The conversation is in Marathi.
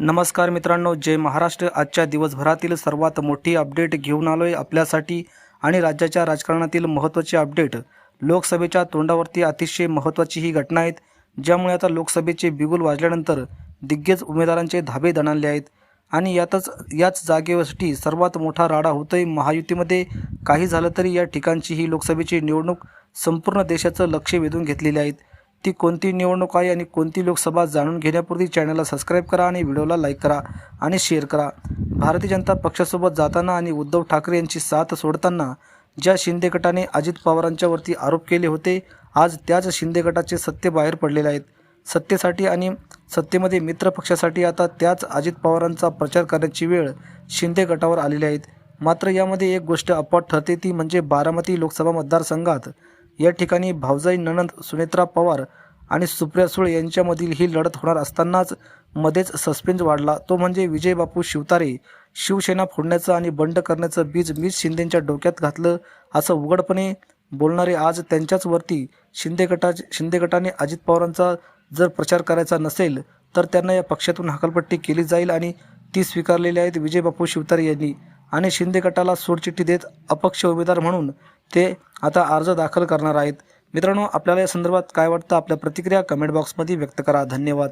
नमस्कार मित्रांनो जय महाराष्ट्र. आजच्या दिवसभरातील सर्वात मोठी अपडेट घेऊन आलो आहे आपल्यासाठी आणि राज्याच्या राजकारणातील महत्त्वाचे अपडेट. लोकसभेच्या तोंडावरती अतिशय महत्त्वाची ही घटना आहेत ज्यामुळे आता लोकसभेचे बिगुल वाजल्यानंतर दिग्गज उमेदवारांचे धाबे दणाणले आहेत. आणि यातच याच जागेसाठी सर्वात मोठा राडा होतोय महायुतीमध्ये. काही झालं तरी या ठिकाणची ही लोकसभेची निवडणूक संपूर्ण देशाचं लक्ष वेधून घेतलेली आहेत ती कोणती निवडणूक आहे आणि कोणती लोकसभा जाणून घेण्यापूर्वी चॅनलला सबस्क्राईब करा आणि व्हिडिओला लाईक करा आणि शेअर करा. भारतीय जनता पक्षासोबत जाताना आणि उद्धव ठाकरे यांची साथ सोडताना ज्या शिंदे गटाने अजित पवारांच्यावरती आरोप केले होते आज त्याच शिंदे गटाचे सत्य बाहेर पडलेले आहेत. सत्तेसाठी आणि सत्तेमध्ये मित्र पक्षासाठी आता त्याच अजित पवारांचा प्रचार करण्याची वेळ शिंदे गटावर आलेली आहेत मात्र यामध्ये एक गोष्ट अफवा ठरते ती म्हणजे बारामती लोकसभा मतदारसंघात या ठिकाणी भावजाई ननंद सुनेत्रा पवार आणि सुप्रिया सुळे यांच्यामधील ही लढत होणार असतानाच मध्येच सस्पेन्स वाढला. तो म्हणजे विजय बापू शिवतारे. शिवसेना फोडण्याचं आणि बंड करण्याचं बीज मीच शिंदेंच्या डोक्यात घातलं असं उघडपणे बोलणारे आज त्यांच्याच वरती शिंदे गटा शिंदे गटाने अजित पवारांचा जर प्रचार करायचा नसेल तर त्यांना या पक्षातून हकालपट्टी केली जाईल आणि ती स्वीकारलेली आहेत विजय बापू शिवतारे यांनी. आणि शिंदे गटाला सोडचिठ्ठी देत अपक्ष उमेदवार म्हणून ते आता अर्ज दाखल करणार आहेत. मित्रांनो आपल्याला या संदर्भात काय वाटतं? आपल्या प्रतिक्रिया कमेंट बॉक्समध्ये व्यक्त करा. धन्यवाद.